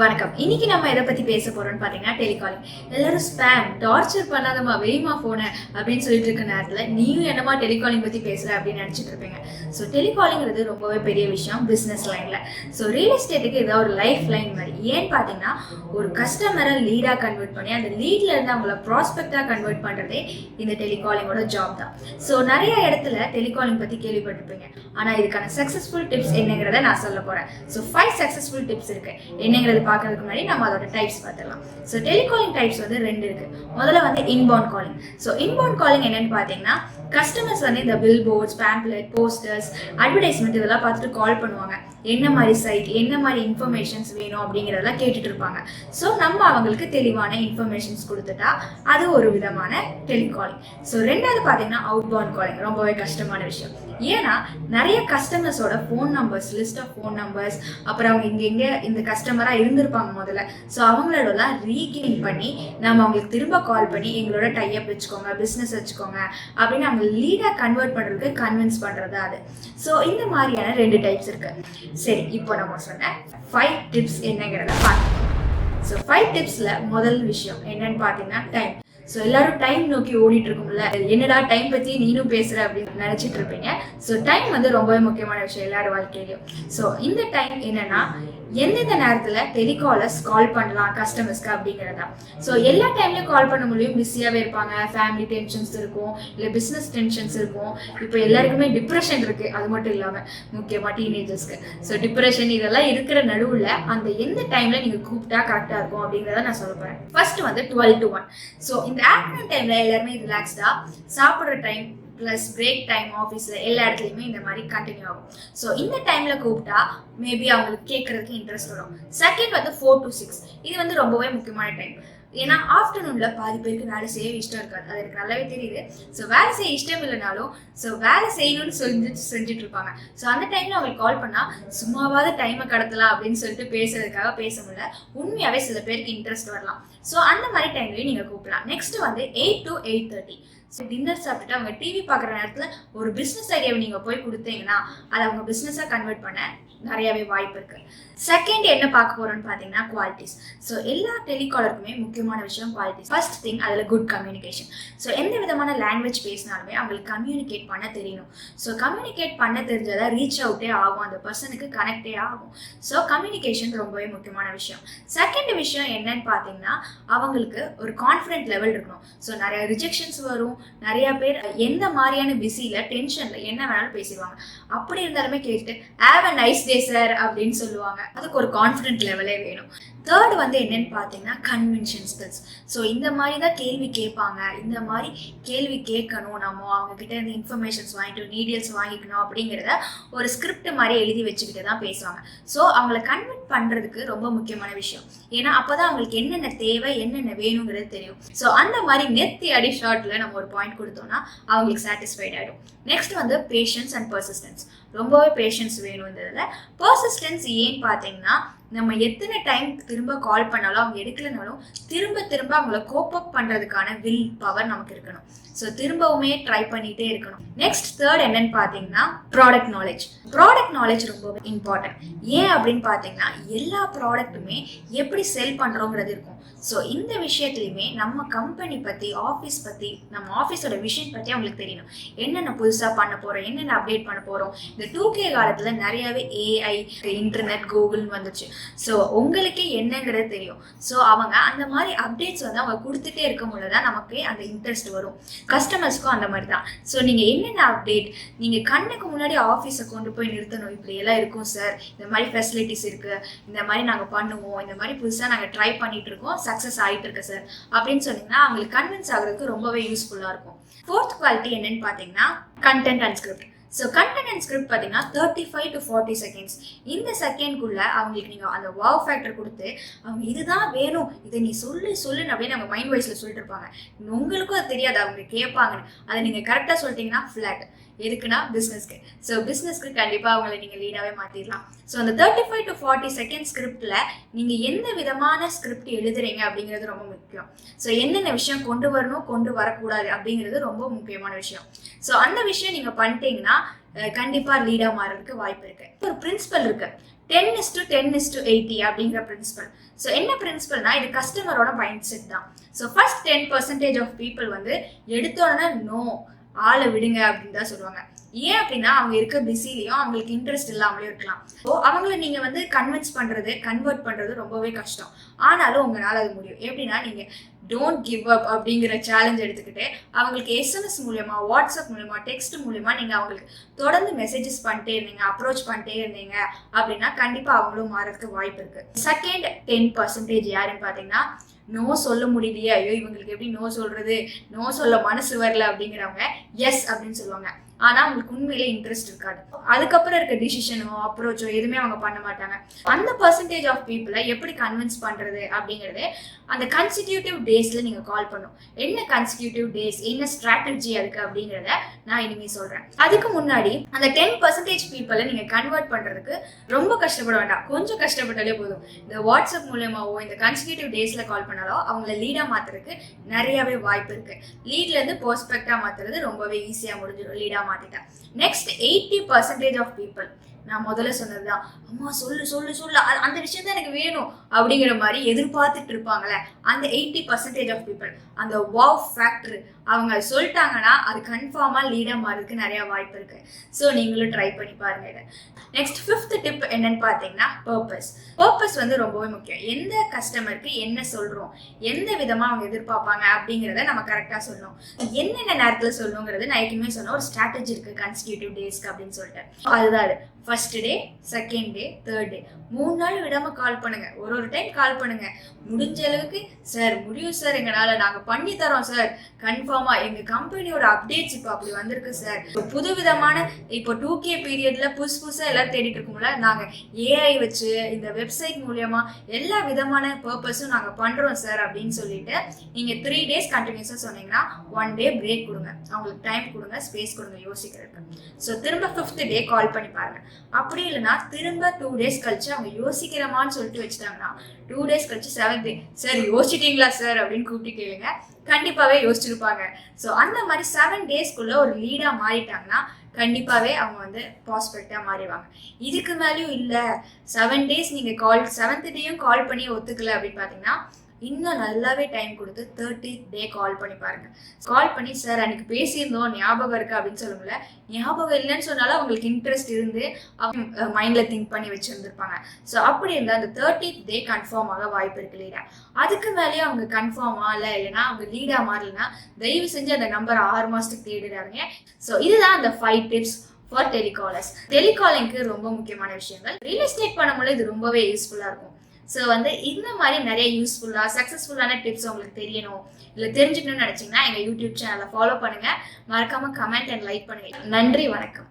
வணக்கம். இன்னைக்கு நம்ம எதை பத்தி பேச போறோம்னு பாத்தீங்கன்னா டெலிகாலிங் எல்லாரும் ஸ்பேம் டார்ச்சர் பண்ணாதம்மா வெயிமா போன அப்படின்னு சொல்லிட்டு இருக்க நேரத்துல நீயும் என்னமா டெலிகாலிங் பத்தி பேசுற அப்படின்னு நினைச்சிட்டு இருப்பீங்க. ஸோ டெலிகாலிங்கிறது ரொம்பவே பெரிய விஷயம் பிசினஸ் லைன்ல ஸோ ரியல் எஸ்டேட்டுக்கு இதான் ஒரு லைஃப் லைன் மாதிரி. ஏன்னு பாத்தீங்கன்னா ஒரு கஸ்டமரை லீடா கன்வெர்ட் பண்ணி அந்த லீட்ல இருந்து அவங்கள ப்ராஸ்பெக்டா கன்வெர்ட் பண்றதே இந்த டெலிகாலிங்கோட ஜாப் தான். ஸோ நிறைய இடத்துல டெலிகாலிங் பத்தி கேள்விப்பட்டிருப்பீங்க. ஆனா இதுக்கான சக்சஸ்ஃபுல் டிப்ஸ் என்னங்கிறத நான் சொல்ல போறேன். ஸோ ஃபைவ் சக்சஸ்ஃபுல் டிப்ஸ் இருக்கு. என்னங்கிறது பார்க்கறதுக்கு முன்னாடி நம்ம அதோட டைப்ஸ் பார்த்துக்கலாம் ஸோ டெலிகாலிங் டைப்ஸ் வந்து ரெண்டு இருக்கு. முதல்ல வந்து inbound calling so inbound calling என்னன்னு பார்த்தீங்கன்னா கஸ்டமர்ஸ் வந்து இந்த bill boards pamphlet posters advertisement இதெல்லாம் பார்த்துட்டு கால் பண்ணுவாங்க. என்ன மாதிரி சைட் என்ன மாதிரி இன்ஃபர்மேஷன்ஸ் வேணும் அப்படிங்கிறதெல்லாம் கேட்டுட்டு இருப்பாங்க. ஸோ நம்ம அவங்களுக்கு தெளிவான இன்ஃபர்மேஷன்ஸ் கொடுத்துட்டா அது ஒரு விதமான டெலிகாலிங் ஸோ ரெண்டாவது பார்த்தீங்கன்னா அவுட்பவுண்ட் காலிங் ரொம்பவே கஷ்டமான விஷயம். ஏன்னா நிறைய கஸ்டமர்ஸோட phone numbers list of phone numbers அப்புறம் அவங்க இங்கே எங்கே இந்த கஸ்டமராக இருந்திருப்பாங்க முதல்ல. ஸோ அவங்களோடலாம் ரீகெயின் பண்ணி நம்ம அவங்களுக்கு திரும்ப கால் பண்ணி எங்களோட டைப் வச்சுக்கோங்க பிஸ்னஸ் வச்சுக்கோங்க அப்படின்னு அவங்க லீடாக கன்வெர்ட் பண்ணுறதுக்கு கன்வின்ஸ் பண்ணுறது அது. ஸோ இந்த மாதிரியான ரெண்டு டைப்ஸ் இருக்குது சரி இப்போ நம்ம சொன்ன ஃபைவ் டிப்ஸ் என்னங்கிறத பார்த்துக்கோங்க ஸோ ஃபைவ் டிப்ஸில் முதல் விஷயம் என்னன்னு பார்த்தீங்கன்னா டைம் ஸோ எல்லாரும் டைம் நோக்கி ஓடிட்டு இருக்கும்ல என்னடா டைம் பற்றி நீனும் பேசுகிற அப்படின்னு நினச்சிட்டு இருப்பீங்க ஸோ டைம் வந்து ரொம்பவே முக்கியமான விஷயம் எல்லாரும் வாழ்க்கையிலையும். ஸோ இந்த டைம் என்னன்னா எந்தெந்த நேரத்தில் டெலிகாலர்ஸ் கால் பண்ணலாம் கஸ்டமர்ஸ்க்கு அப்படிங்கிறது? தான் ஸோ எல்லா டைம்லையும் கால் பண்ண முடியும். பிஸியாகவே இருப்பாங்க. ஃபேமிலி டென்ஷன்ஸ் இருக்கும். இல்லை பிஸ்னஸ் டென்ஷன்ஸ் இருக்கும். இப்போ எல்லாருக்குமே டிப்ரெஷன் இருக்குது அது மட்டும் இல்லாமல் முக்கியமாக டீனேஜர்ஸ்க்கு ஸோ டிப்ரெஷன் இதெல்லாம் இருக்கிற நடுவில் அந்த எந்த டைமில் நீங்கள் கூப்பிட்டா கரெக்டாக இருக்கும் அப்படிங்கிறத நான் சொல்ல போகிறேன் ஃபர்ஸ்ட் வந்து டுவெல் டு ஒன் ஸோ இந்த ஆஃப்டர்நூன் டைமில் எல்லாருமே ரிலாக்ஸ்டாக சாப்பிட்ற டைம் ப்ளஸ் பிரேக் டைம் ஆஃபீஸில் எல்லா இடத்துலையுமே இந்த மாதிரி கண்டினியூ ஆகும். ஸோ இந்த டைமில் கூப்பிட்டா மேபி அவங்களுக்கு கேட்குறதுக்கு இன்ட்ரெஸ்ட் வரும். செகண்ட் வந்து ஃபோர் டு சிக்ஸ் இது வந்து ரொம்பவே முக்கியமான டைம் ஏன்னா ஆஃப்டர்நூனில் பாதி பேருக்கு வேலை செய்ய இஷ்டம் இருக்காது. அது எனக்கு நல்லாவே தெரியுது. ஸோ வேலை செய்ய இஷ்டம் இல்லைனாலும் ஸோ வேலை செய்யணும்னு சொல்லி செஞ்சுட்டு இருப்பாங்க. ஸோ அந்த டைமில் அவங்களுக்கு கால் பண்ணால் சும்மாவாவது டைமை கடத்தலாம் அப்படின்னு சொல்லிட்டு பேசுறதுக்காக பேச முடியல. உண்மையாகவே சில பேருக்கு இன்ட்ரெஸ்ட் வரலாம். ஸோ அந்த மாதிரி டைம்லையும் நீங்கள் கூப்பிடலாம். நெக்ஸ்ட் வந்து eight to eight thirty so dinner சாப்பிட்டுட்டு அவங்க டிவி பார்க்குற நேரத்தில் ஒரு பிஸ்னஸ் ஐடியாவை நீங்கள் போய் கொடுத்தீங்கன்னா அதை அவங்க பிஸ்னஸாக கன்வெர்ட் பண்ண நிறையவே வாய்ப்பு இருக்கு. செகண்ட் என்ன பார்க்க போறோம்னு பார்த்தீங்கன்னா குவாலிட்டிஸ் ஸோ எல்லா டெலிகாலருக்குமே முக்கியமான விஷயம் குவாலிட்டிஸ் ஃபர்ஸ்ட் திங் அதில் குட் கம்யூனிகேஷன் ஸோ எந்த விதமான லாங்குவேஜ் பேசினாலுமே அவங்களுக்கு கம்யூனிகேட் பண்ண தெரியணும். ஸோ கம்யூனிகேட் பண்ண தெரிஞ்சதா ரீச் அவுட்டே ஆகும். அந்த பர்சனுக்கு கனெக்டே ஆகும். ஸோ கம்யூனிகேஷன் ரொம்பவே முக்கியமான விஷயம். செகண்ட் விஷயம் என்னன்னு பார்த்தீங்கன்னா அவங்களுக்கு ஒரு கான்ஃபிடென்ட் லெவல் இருக்கணும். ஸோ நிறைய ரிஜெக்ஷன்ஸ் வரும். நிறைய பேர் எந்த மாதிரியான பிஸியில டென்ஷன்ல என்ன வேணாலும் பேசிடுவாங்க. அப்படி இருந்தாலுமே கேட்டு have a nice day sir அப்படின்னு சொல்லுவாங்க. அதுக்கு ஒரு கான்ஃபிடென்ட் லெவலே வேணும். தேர்ட் வந்து என்னன்னு பார்த்தீங்கன்னா கன்வென்ஷன் ஸ்கில்ஸ் ஸோ இந்த மாதிரி தான் கேள்வி கேட்பாங்க. இந்த மாதிரி கேள்வி கேட்கணும். நம்ம அவங்க கிட்ட இருந்து இன்ஃபர்மேஷன்ஸ் வாங்கிட்டு டீடைல்ஸ் வாங்கிக்கணும் அப்படிங்கிறத ஒரு ஸ்கிரிப்ட் மாதிரி எழுதி வச்சுக்கிட்டு தான் பேசுவாங்க. ஸோ அவங்கள கன்வென்ட் பண்ணுறதுக்கு ரொம்ப முக்கியமான விஷயம். ஏன்னா அப்போ தான் அவங்களுக்கு என்னென்ன தேவை என்னென்ன வேணுங்கிறது தெரியும். ஸோ அந்த மாதிரி நெத்தி அடி ஷார்ட்டில் நம்ம ஒரு பாயிண்ட் கொடுத்தோம்னா அவங்களுக்கு சாட்டிஸ்ஃபைட் ஆகிடும் நெக்ஸ்ட் வந்து பேஷன்ஸ் அண்ட் பர்சிஸ்டன்ஸ் ரொம்பவே பேஷன்ஸ் வேணும் இந்த இதில் பர்சிஸ்டன்ஸ் ஏன்னு பார்த்தீங்கன்னா நம்ம எத்தனை டைம் திரும்ப கால் பண்ணாலும் அவங்க எடுக்கலனாலும் திரும்ப திரும்ப அவங்கள கோப் அப் பண்ணுறதுக்கான வில் பவர் நமக்கு இருக்கணும். ஸோ திரும்பவுமே ட்ரை பண்ணிகிட்டே இருக்கணும். நெக்ஸ்ட் தேர்ட் என்னன்னு பார்த்தீங்கன்னா ப்ராடக்ட் நாலேஜ் ப்ராடக்ட் நாலேஜ் ரொம்ப இம்பார்ட்டன்ட் ஏன் அப்படின்னு பார்த்தீங்கன்னா எல்லா ப்ராடக்ட்டுமே எப்படி செல் பண்ணுறோங்கிறது இருக்கும். ஸோ இந்த விஷயத்துலையுமே நம்ம கம்பெனி பற்றி ஆஃபீஸ் பற்றி நம்ம ஆஃபீஸோட விஷயம் பற்றி அவங்களுக்கு தெரியணும். என்னென்ன புதுசாக பண்ண போகிறோம் என்னென்ன அப்டேட் பண்ண போகிறோம் இந்த டூ கே காலத்தில் நிறையாவே ஏஐ இன்டர்நெட் கூகுள்னு வந்துச்சு. ஸோ உங்களுக்கே என்னங்கிறது தெரியும். ஸோ அவங்க அந்த மாதிரி அப்டேட்ஸ் வந்து அவங்க கொடுத்துட்டே இருக்கும் பொழுது தான் நமக்கு அந்த இன்ட்ரெஸ்ட் வரும். கஸ்டமர்ஸ்க்கும் அந்த மாதிரி தான். ஸோ நீங்கள் என்னென்ன அப்டேட் நீங்கள் கண்ணுக்கு முன்னாடி ஆஃபீஸை கொண்டு போய் நிறுத்தணும். இப்படி எல்லாம் இருக்கும் சார் இந்த மாதிரி ஃபெசிலிட்டிஸ் இருக்குது இந்த மாதிரி நாங்கள் பண்ணுவோம். இந்த மாதிரி புதுசாக நாங்கள் ட்ரை பண்ணிட்டு இருக்கோம். சக்ஸஸ் ஆகிட்டு இருக்கு சார் அப்படின்னு சொன்னீங்கன்னா அவங்களுக்கு கன்வின்ஸ் ஆகுறதுக்கு ரொம்பவே யூஸ்ஃபுல்லாக இருக்கும். ஃபோர்த் குவாலிட்டி என்னன்னு பார்த்தீங்கன்னா content and script so content and script பார்த்தீங்கன்னா thirty five to forty seconds இந்த செகண்ட்குள்ளே அவங்களுக்கு நீங்கள் அந்த வாவ் ஃபேக்டர் கொடுத்து அவங்க இதுதான் வேணும். இதை நீ சொல்லு சொல்லுன்னு அப்படின்னு நம்ம மைண்ட் வைஸில் சொல்லிட்டு இருப்பாங்க. உங்களுக்கும் அது தெரியாது. அவங்க கேட்பாங்கன்னு. அதை நீங்கள் கரெக்டாக சொல்லிட்டீங்கன்னா ஃப்ளாட் எதுக்குன்னா பிஸ்னஸ்க்கு ஸோ பிஸ்னஸ்க்கு கண்டிப்பாக அவங்களை நீங்கள் லீடாகவே மாற்றிடலாம் ஸோ அந்த thirty five to forty second ஸ்கிரிப்டில் நீங்கள் எந்த விதமான ஸ்கிரிப்ட் எழுதுறீங்க அப்படிங்கிறது ரொம்ப முக்கியம். ஸோ என்னென்ன விஷயம் கொண்டு வரணும் கொண்டு வரக்கூடாது அப்படிங்கிறது ரொம்ப முக்கியமான விஷயம். ஸோ அந்த விஷயம் நீங்கள் பண்ணிட்டீங்கன்னா கண்டிப்பாக லீடாக மாறதுக்கு வாய்ப்பு இருக்குது ஒரு பிரின்சிபல் இருக்குது ten is to ten is to eighty அப்படிங்கிற பிரின்சிபல் ஸோ என்ன பிரின்சிபல்னா இது கஸ்டமரோட மைண்ட் செட் தான். So first ten percentage of people வந்து எடுத்தோடனே நோ ஆளை விடுங்க அப்படின்னு தான் சொல்லுவாங்க. ஏன் அப்படின்னா அவங்க இருக்க பிஸிலையும் அவங்களுக்கு இன்ட்ரெஸ்ட் இல்லாமலே இருக்கலாம். ஸோ அவங்கள நீங்கள் வந்து கன்வின்ஸ் பண்ணுறது கன்வெர்ட் பண்ணுறது ரொம்பவே கஷ்டம். ஆனாலும் உங்களால் அது முடியும். எப்படின்னா நீங்கள் டோன்ட் கிவ் அப் அப்படிங்கிற சேலஞ்ச் எடுத்துக்கிட்டு அவங்களுக்கு எஸ்எம்எஸ் மூலயமா வாட்ஸ்அப் மூலயமா டெக்ஸ்ட் மூலயமா நீங்கள் அவங்களுக்கு தொடர்ந்து மெசேஜஸ் பண்ணிட்டே இருந்தீங்க அப்ரோச் பண்ணிட்டே இருந்தீங்க அப்படின்னா கண்டிப்பாக அவங்களும் மாறதுக்கு வாய்ப்பு இருக்குது செகண்ட் டென் பர்சன்டேஜ் யாருன்னு பார்த்தீங்கன்னா நோ சொல்ல முடியலையே. ஐயோ இவங்களுக்கு எப்படி நோ சொல்கிறது நோ சொல்ல மனசு வரல அப்படிங்கிறவங்க எஸ் அப்படின்னு சொல்லுவாங்க. ஆனா அவங்களுக்கு உண்மையிலே இன்ட்ரெஸ்ட் இருக்காது. அதுக்கப்புறம் இருக்க டிசிஷனோ அப்ரோச்சோ எதுவுமே அவங்க பண்ண மாட்டாங்க. அந்த பர்சன்டேஜ் ஆஃப் பீப்புளை எப்படி கன்வின்ஸ் பண்றது அப்படிங்கறது அந்த கன்ஸ்டிடியூட்டிவ் டேஸ்ல நீங்க கால் பண்ணும். என்ன கன்ஸ்டிடியூட்டிவ் டேஸ் என்ன ஸ்ட்ராட்டஜி அதுக்கு அப்படிங்கறத நான் இனிமே சொல்றேன். அதுக்கு முன்னாடி அந்த டென் பர்சன்டேஜ் பீப்புளை நீங்க கன்வெர்ட் பண்றதுக்கு ரொம்ப கஷ்டப்பட வேண்டாம். கொஞ்சம் கஷ்டப்பட்டாலே போதும். இந்த வாட்ஸ்அப் மூலியமாவோ இந்த கன்ஸ்டிடியூட்டிவ் டேஸ்ல கால் பண்ணாலோ அவங்கள லீடா மாத்துறதுக்கு நிறையவே வாய்ப்பு இருக்கு. லீட்ல இருந்து பெர்ஸ்பெக்டா மாத்துறது ரொம்பவே ஈஸியாக முடிஞ்சிடும். லீடாக மாட்டிட்டேன் next eighty percentage of people நான் முதல்ல சொன்னதுதான் அம்மா சொல்லு சொல்லு சொல்லு. அந்த விஷயம் தான் எனக்கு வேணும். அப்படிங்கிற மாதிரி எதிர்பார்த்துட்டு இருப்பாங்களே அந்த எயிட்டி பர்சன்டேஜ் ஆஃப் பீப்புள் அந்த வாவ் ஃபேக்டர் அவங்க சொல்லிட்டாங்கன்னா அது கன்ஃபார்மா லீடாக மாறதுக்கு நிறைய வாய்ப்பு இருக்கு. ஸோ நீங்களும் ட்ரை பண்ணி பாருங்க இதை. நெக்ஸ்ட் ஃபிஃப்த் டிப் என்னன்னு பார்த்தீங்கன்னா பர்பஸ் பர்பஸ் வந்து ரொம்பவே முக்கியம். எந்த கஸ்டமருக்கு என்ன சொல்றோம்? எந்த விதமா அவங்க எதிர்பார்ப்பாங்க? அப்படிங்கிறத நம்ம கரெக்டாக சொல்லணும். என்னென்ன நேரத்தில் சொல்லணுங்கிறது நான் ஏற்கனவே சொன்ன ஒரு ஸ்ட்ராட்டஜி இருக்கு கன்ஸ்டியூட்டிவ் டேஸ்க்கு அப்படின்னு சொல்லிட்டு. அதுதான் அது. First day second day third day மூணு நாள் விடாம கால் பண்ணுங்க. ஒரு ஒரு டைம் கால் பண்ணுங்க. முடிஞ்ச அளவுக்கு சார் முடியும் சார் எங்களால நாங்கள் பண்ணி தரோம் சார் கன்ஃபார்ம் எங்க கம்பெனியோட அப்டேட்ஸ் இப்போ அப்படி வந்திருக்கு சார் இப்போ புது விதமான இப்போ டூ கே பீரியட்ல புதுசு புதுசா எல்லாம் தேடிட்டு இருக்கோம்ல நாங்க ஏஐ வச்சு இந்த வெப்சைட் மூலியமா எல்லா விதமான பர்பஸும் நாங்க பண்றோம் சார் அப்படின்னு சொல்லிட்டு நீங்க த்ரீ டேஸ் கண்டினியூஸா சொன்னீங்கன்னா ஒன் டே பிரேக் கொடுங்க. அவங்களுக்கு டைம் கொடுங்க ஸ்பேஸ் கொடுங்க யோசிக்கிறதுக்கு. ஸோ திரும்ப ஃபிஃப்த் டே கால் பண்ணி பாருங்க. அப்படி இல்லைன்னா திரும்ப டூ டேஸ் கழிச்சு அவங்க யோசிக்கிறமான்னு சொல்லிட்டு வச்சுட்டாங்கன்னா டூ டேஸ் கழிச்சு செவன்த் டே சார் யோசிச்சிட்டீங்களா சார் அப்படின்னு கூப்பிட்டு கேளுங்க. கண்டிப்பாவே யோசிச்சிருப்பாங்க. ஸோ அந்த மாதிரி செவன் டேஸ்க்குள்ள ஒரு லீடா மாறிட்டாங்கன்னா கண்டிப்பாவே அவங்க வந்து ப்ராஸ்பெக்டா மாறிடுவாங்க. இதுக்கு மேலேயும் இல்லை. செவன் டேஸ் நீங்க கால் செவன்த் டேயும் கால் பண்ணி ஒத்துக்கல அப்படின்னு பார்த்தீங்கன்னா இன்னும் நல்லாவே டைம் கொடுத்து தேர்ட்டி டே கால் பண்ணி பாருங்க. கால் பண்ணி சார் அன்னைக்கு பேசியிருந்தோம் ஞாபகம் இருக்கு அப்படின்னு சொல்லுங்களேன் ஞாபகம் இல்லைன்னு சொன்னாலும் அவங்களுக்கு இன்ட்ரெஸ்ட் இருந்து அவங்க மைண்ட்ல திங்க் பண்ணி வச்சிருந்திருப்பாங்க. ஸோ அப்படி இருந்தால் அந்த தேர்ட்டி டே கன்ஃபார்ம் ஆக வாய்ப்பு இருக்கு லீடா அதுக்கு மேலேயே அவங்க கன்ஃபார்ம் ஆகல இல்லைன்னா அவங்க லீடா மாறலனா தயவு செஞ்சு அந்த நம்பர் ஆறு மாசத்துக்கு தேடிடாருங்க ஸோ இதுதான் அந்த ஃபைவ் டிப்ஸ் ஃபார் டெலிகாலர்ஸ் டெலிகாலிங்க்கு ரொம்ப முக்கியமான விஷயங்கள். ரியல் எஸ்டேட் பண்ணும்போது இது ரொம்பவே யூஸ்ஃபுல்லாக இருக்கும். ஸோ வந்து இந்த மாதிரி நிறைய யூஸ்ஃபுல்லாக சக்ஸஸ்ஃபுல்லான டிப்ஸ் உங்களுக்கு தெரியணும் இல்லை தெரிஞ்சுக்கணும்னு நினச்சிங்கன்னா எங்கள் யூடியூப் சேனலை ஃபாலோ பண்ணுங்கள் மறக்காமல் கமெண்ட் அண்ட் லைக் பண்ணுங்கள் நன்றி வணக்கம்.